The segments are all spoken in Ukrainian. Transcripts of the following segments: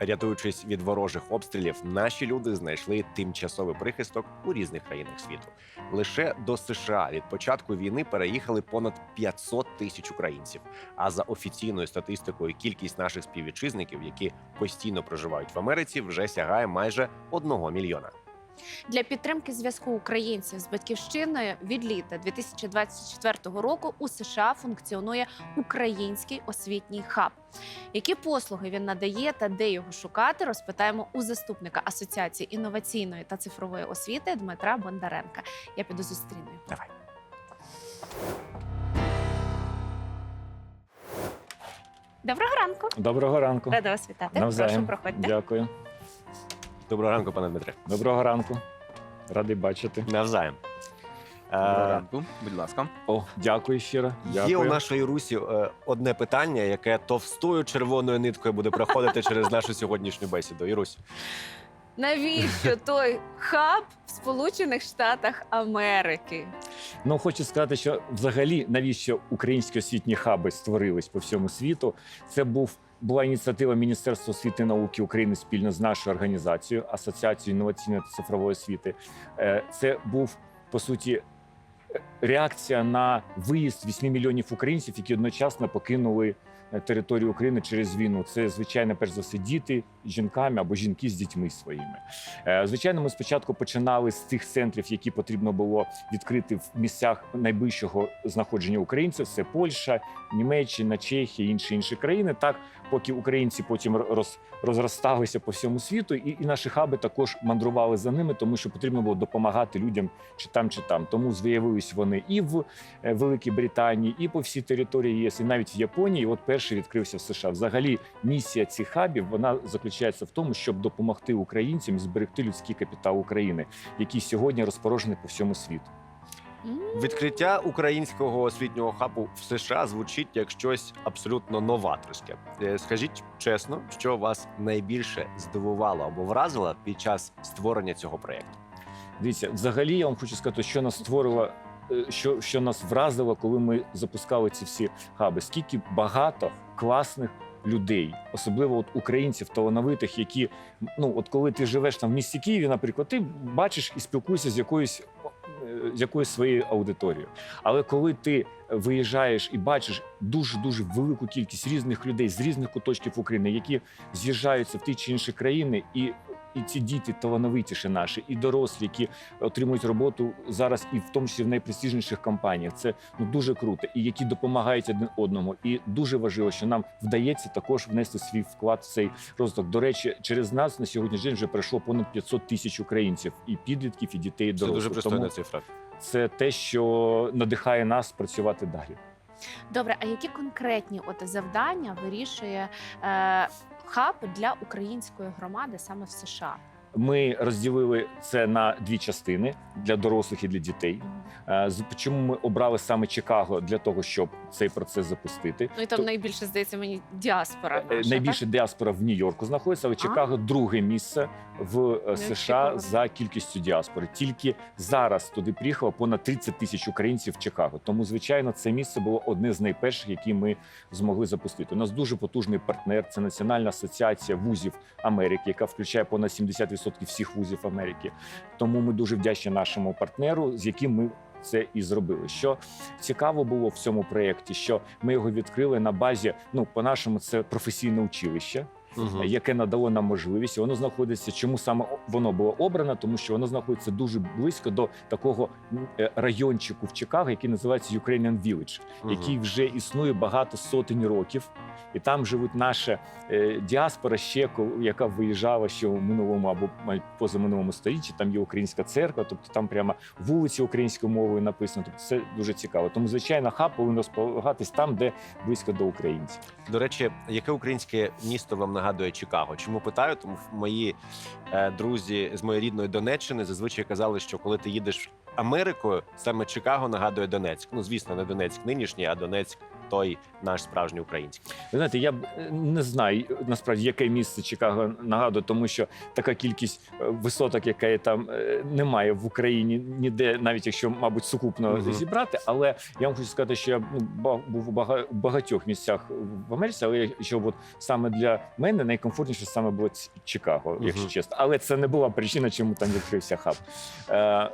Рятуючись від ворожих обстрілів, наші люди знайшли тимчасовий прихисток у різних країнах світу. Лише до США від початку війни переїхали понад 500 тисяч українців. А за офіційною статистикою, кількість наших співвітчизників, які постійно проживають в Америці, вже сягає майже одного мільйона. Для підтримки зв'язку українців з батьківщиною від літа 2024 року у США функціонує український освітній хаб. Які послуги він надає та де його шукати, розпитаємо у заступника Асоціації інноваційної та цифрової освіти Дмитра Бондаренка. Я піду зустріну. його. Давай. Доброго ранку. Доброго ранку. Рада вас вітати. Навзаєм. Прошу проходьте. Дякую. Доброго ранку, пане Дмитре. Доброго ранку. Радий бачити. Навзаєм. Доброго Е, ранку, будь ласка. О, дякую щиро. Дякую. Є у нашої Русі е, одне питання, яке товстою червоною ниткою буде проходити через нашу сьогоднішню бесіду. Ірусь, Навіщо той хаб в Сполучених Штатах Америки? Ну хочу сказати, що взагалі навіщо українські освітні хаби створились по всьому світу? Це був. Була ініціатива Міністерства освіти і науки України спільно з нашою організацією Асоціацією інноваційної та цифрової освіти. Е, Це був по суті реакція на виїзд 8 мільйонів українців, які одночасно покинули е, територію України через війну. Це звичайно, перш за все, діти жінками або жінки з дітьми своїми. Е, Звичайно, ми спочатку починали з тих центрів, які потрібно було відкрити в місцях найближчого знаходження українців. Це Польща, Німеччина, Чехія, інші інші країни. Так, поки українці потім роз, розросталися по всьому світу, і, і наші хаби також мандрували за ними, тому що потрібно було допомагати людям чи там, чи там. Тому з'явились вони і в е, Великій Британії, і по всій території ЄС, і навіть в Японії. От перший відкрився в США. Взагалі, місія цих хабів вона заключається в тому, щоб допомогти українцям зберегти людський капітал України, який сьогодні розпорожений по всьому світу. Відкриття українського освітнього хабу в США звучить як щось абсолютно новаторське. Е, Скажіть чесно, що вас найбільше здивувало або вразило під час створення цього проєкту? Дивіться, взагалі я вам хочу сказати, що нас створило, е, що, що нас вразило, коли ми запускали ці всі хаби. Скільки багато класних людей, особливо от українців талановитих, які ну от коли ти живеш там в місті Києві, наприклад, ти бачиш і спілкуєшся з якоюсь. е, З якоюсь своєю аудиторією, але коли ти виїжджаєш і бачиш дуже дуже велику кількість різних людей з різних куточків України, які з'їжджаються в ті чи інші країни, і і ці діти талановитіші наші, і дорослі, які отримують роботу зараз, і в тому числі в найпрестижніших компаніях. Це ну дуже круто, і які допомагають один одному. І дуже важливо, що нам вдається також внести свій вклад в цей розвиток. До речі, через нас на сьогоднішній день вже пройшло понад 500 тисяч українців, і підлітків, і дітей, і Це дуже пристойна Тому цифра. це те, що надихає нас працювати далі. Добре, а які конкретні от завдання вирішує е, хаб для української громади саме в США? Ми розділили це на дві частини для дорослих і для дітей. Е, Чому ми обрали саме Чикаго для того, щоб цей процес запустити? Ну і там То- найбільше здається мені діаспора. Е, Наша, Найбільше діаспора в Нью-Йорку знаходиться, але Чикаго друге місце в е, США за кількістю діаспори. Тільки зараз туди приїхало понад 30 тисяч українців в Чикаго. Тому, звичайно, це місце було одне з найперших, які ми змогли запустити. У нас дуже потужний партнер. Це Національна асоціація вузів Америки, яка включає понад 70% всіх вузів Америки. Тому ми дуже вдячні нашому партнеру, з яким ми. Це і зробили. Що цікаво було в цьому проєкті, що ми його відкрили на базі. Ну, по-нашому, це професійне училище, Мгм. яке надало нам можливість. Воно знаходиться. Чому саме воно було обрано? Тому що воно знаходиться дуже близько до такого е, райончику в Чикаго, який називається Ukrainian Village, Мгм. який вже існує багато сотень років. І там живуть наша е, діаспора, ще яка виїжджала ще у минулому або позаминулому столітті. Там є українська церква, тобто там прямо вулиці українською мовою написано. Тобто це дуже цікаво. Тому звичайно, хаб повинен розполагатись там, де близько до українців. До речі, яке українське місто вам нагадує Чикаго? Чому питаю? Тому мої е, друзі з моєї рідної Донеччини зазвичай казали, що коли ти їдеш Америкою, саме Чикаго нагадує Донецьк. Ну, звісно, не Донецьк нинішній, а Донецьк той наш справжній український. Ви знаєте, я е, не знаю насправді, яке місце Чикаго нагадує, тому що така кількість е, висоток, яка є там е, немає в Україні ніде, навіть якщо, мабуть, сукупно Мгм. зібрати. Але я вам хочу сказати, що я ну, був у багатьох місцях в Америці, але що от саме для мене найкомфортніше саме було Чикаго, Мгм. якщо чесно. Але це не була причина, чому там відкрився хаб. Е,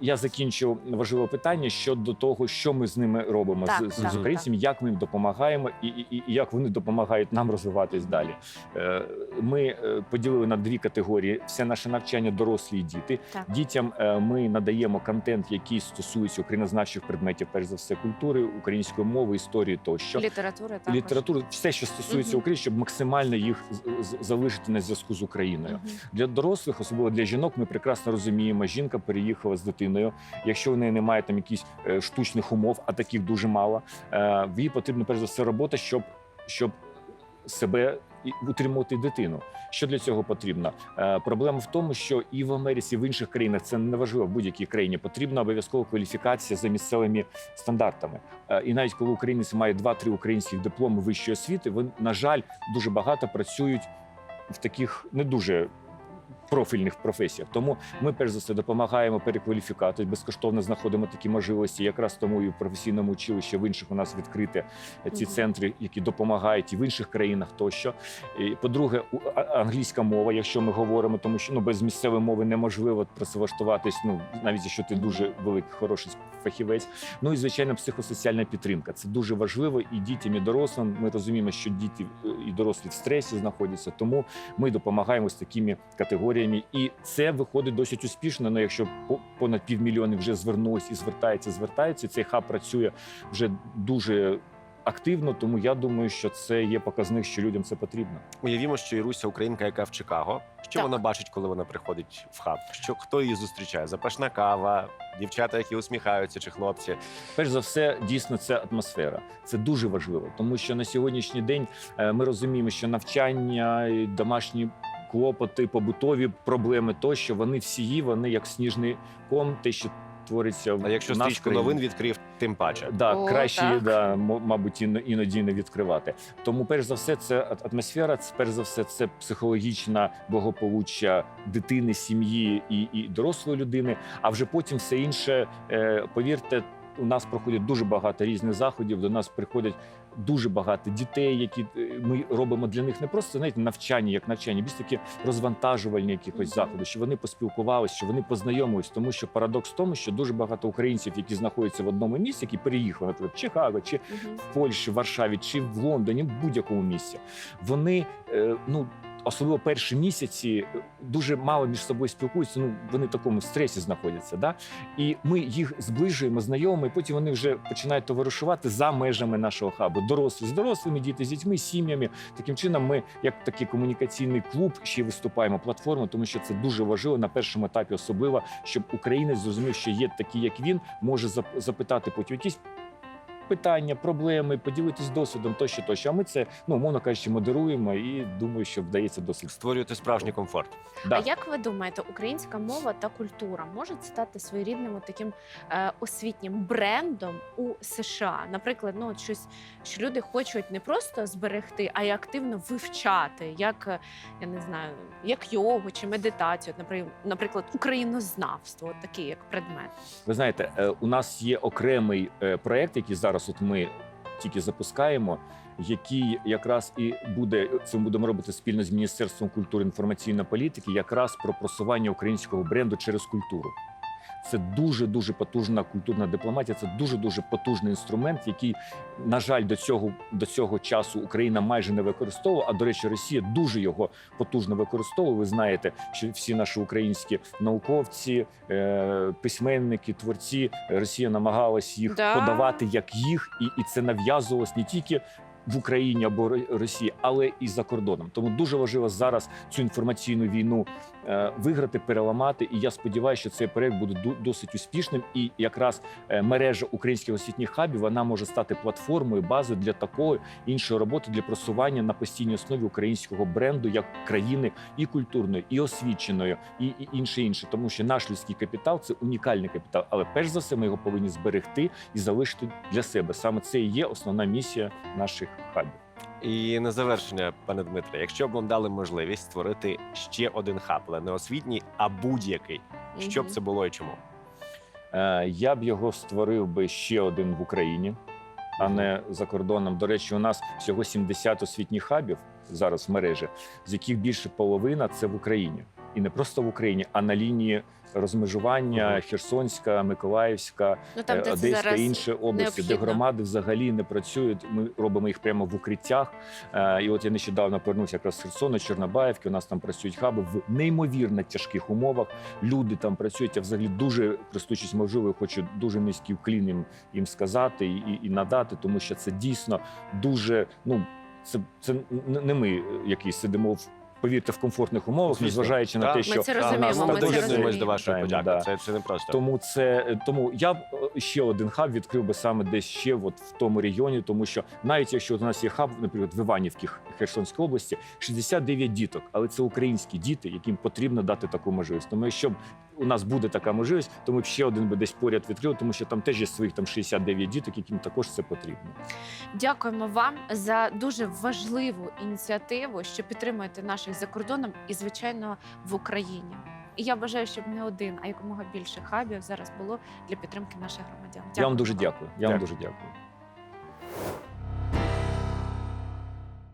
я закінчу важливе питання щодо того, що ми з ними робимо Так, з, з так, українцями, як ми їм допомагаємо, і, і, і як вони допомагають нам розвиватись далі. Е, Ми е, поділили на дві категорії: все наше навчання, дорослі і діти. Так. Дітям е, ми надаємо контент, який стосується українознавчих предметів, перш за все, культури, української мови, історії тощо. Література також. Літературу, все, що стосується. України, щоб максимально їх з- з- залишити на зв'язку з Україною. Для дорослих, особливо для жінок, ми прекрасно розуміємо. Жінка переїхала з дитиною. Якщо в неї немає там якихось е, штучних умов, а таких дуже мало, е, їй потрібна перш за все робота, щоб, щоб себе і утримувати дитину. Що для цього потрібно? Е, проблема в тому, що і в Америці, і в інших країнах це не важливо в будь-якій країні. Потрібна обов'язково кваліфікація за місцевими стандартами. І навіть коли українець має 2-3 українських дипломи вищої освіти, вони, на жаль, дуже багато працюють в таких не дуже. Профільних професіях, тому ми перш за все допомагаємо перекваліфікувати, безкоштовно знаходимо такі можливості. Якраз тому і в професійному училищі в інших у нас відкриті ці центри, які допомагають і в інших країнах тощо. По-друге, англійська мова, якщо ми говоримо, тому що ну без місцевої мови неможливо працевлаштуватись, ну навіть якщо ти дуже великий хороший фахівець. Ну і звичайно, психосоціальна підтримка. Це дуже важливо і дітям, і дорослим. Ми розуміємо, що діти е, і дорослі в стресі знаходяться, тому ми допомагаємо з такими категоріями, і це виходить досить успішно. Ну, якщо по- понад півмільйони вже звернулись і звертаються, звертаються. Цей хаб працює вже дуже активно. Тому я думаю, що це є показник, що людям це потрібно. Уявімо, що Іруся українка, яка в Чикаго. Що Так. вона бачить, коли вона приходить в хаб? Що хто її зустрічає? Запашна кава, дівчата, які усміхаються, чи хлопці? Перш за все, дійсно, це атмосфера. Це дуже важливо, тому що на сьогоднішній день е, ми розуміємо, що навчання, і домашні клопоти, побутові проблеми, тощо вони всі, вони як сніжний ком, те, що твориться в А якщо нас стрічку країні. новин відкрив, тим паче. Да, О, краще так. да, мабуть, іноді не відкривати. Тому, перш за все, це атмосфера, це перш за все, це психологічне благополуччя дитини, сім'ї і, і дорослої людини. А вже потім все інше, е, повірте. У нас проходять дуже багато різних заходів. До нас приходять дуже багато дітей, які е, ми робимо для них не просто знаєте, навчання, як навчання, більш такі розвантажувальні якихось заходи, що вони поспілкувалися, що вони познайомились. Тому що парадокс в тому, що дуже багато українців, які знаходяться в одному місці, які переїхали, наприклад, в Чикаго, чи в Польщі, в Варшаві, чи в Лондоні, в будь-якому місці, вони е, ну. Особливо перші місяці е, дуже мало між собою спілкуються. Ну вони в такому стресі знаходяться. Да? І ми їх зближуємо, знайомимо, і потім вони вже починають товаришувати за межами нашого хабу. Дорослі з дорослими, діти з дітьми, сім'ями. Таким чином, ми, як такий комунікаційний клуб, ще виступаємо платформу, тому що це дуже важливо на першому етапі, особливо, щоб українець зрозумів, що є такі, як він, може зап- запитати потім якісь. Питання, проблеми, поділитись досвідом, тощо, тощо. А ми це, ну, умовно кажучи, модеруємо і думаю, що вдається досить. Створюєте справжній комфорт. Да. А як ви думаєте, українська мова та культура можуть стати своєрідним таким е, освітнім брендом у США? Наприклад, ну от щось, що люди хочуть не просто зберегти, а й активно вивчати, як е, я не знаю, як йогу чи медитацію, наприклад, наприклад, українознавство, от такий як предмет. Ви знаєте, е, у нас є окремий е, проект, який зараз от ми тільки запускаємо, який якраз і буде це ми будемо робити спільно з міністерством культури інформаційної політики, якраз про просування українського бренду через культуру. Це дуже дуже потужна культурна дипломатія. Це дуже дуже потужний інструмент, який, на жаль, до цього до цього часу Україна майже не використовувала. А до речі, Росія дуже його потужно використовує. Ви знаєте, що всі наші українські науковці, е, письменники, творці Росія намагалась їх Да. подавати як їх, і, і це нав'язувалось не тільки в Україні або Росії, але і за кордоном. Тому дуже важливо зараз цю інформаційну війну виграти, переламати. І я сподіваюся, що цей проект буде досить успішним. І якраз е, мережа українських освітніх хабів вона може стати платформою, базою для такої іншої роботи для просування на постійній основі українського бренду як країни і культурної, і освіченої, і інше інше. Тому що наш людський капітал це унікальний капітал. Але перш за все, ми його повинні зберегти і залишити для себе. Саме це і є основна місія наших хабів. І на завершення, пане Дмитре, якщо б вам дали можливість створити ще один хаб, але не освітній, а будь-який, що б це було і чому? Е, Я б його створив би ще один в Україні, а не за кордоном. До речі, у нас всього 70 освітніх хабів зараз в мережі, з яких більше половина це в Україні. І не просто в Україні, а на лінії розмежування. Херсонська, Миколаївська, Ну там, е, де Одеська зараз інші області, де громади взагалі не працюють. Ми робимо їх прямо в укриттях. Е, І от я нещодавно повернувся якраз з Херсона, Чорнобаївки. У нас там працюють хаби в неймовірно тяжких умовах. Люди там працюють. Я взагалі дуже користуючись можливо, хочу дуже низький вклін їм, їм сказати і, і, і надати, тому що це дійсно дуже. Ну це, це не не ми, які сидимо в. Повірте, в комфортних умовах, Звісно. незважаючи на Так. те, Ми що це розуміємо, нас ми ми це доєднуємось розуміємо. до вашої Вітаємо, подяки. да. Це, це не просто. Тому це тому я б е, ще один хаб відкрив би саме десь ще от в тому регіоні, тому що навіть якщо у нас є хаб, наприклад, в Іванівці Херсонській області, 69 діток, але це українські діти, яким потрібно дати таку можливість. Тому якщо б у нас буде така можливість, то ми б ще один би десь поряд відкрили, тому що там теж є своїх там 69 діток, яким також це потрібно. Дякуємо вам за дуже важливу ініціативу, що підтримуєте наших за кордоном і, звичайно, в Україні. І я бажаю, щоб не один, а якомога більше хабів зараз було для підтримки наших громадян. Я вам дуже Дякую дякую. Я вам Дякую. дуже дякую.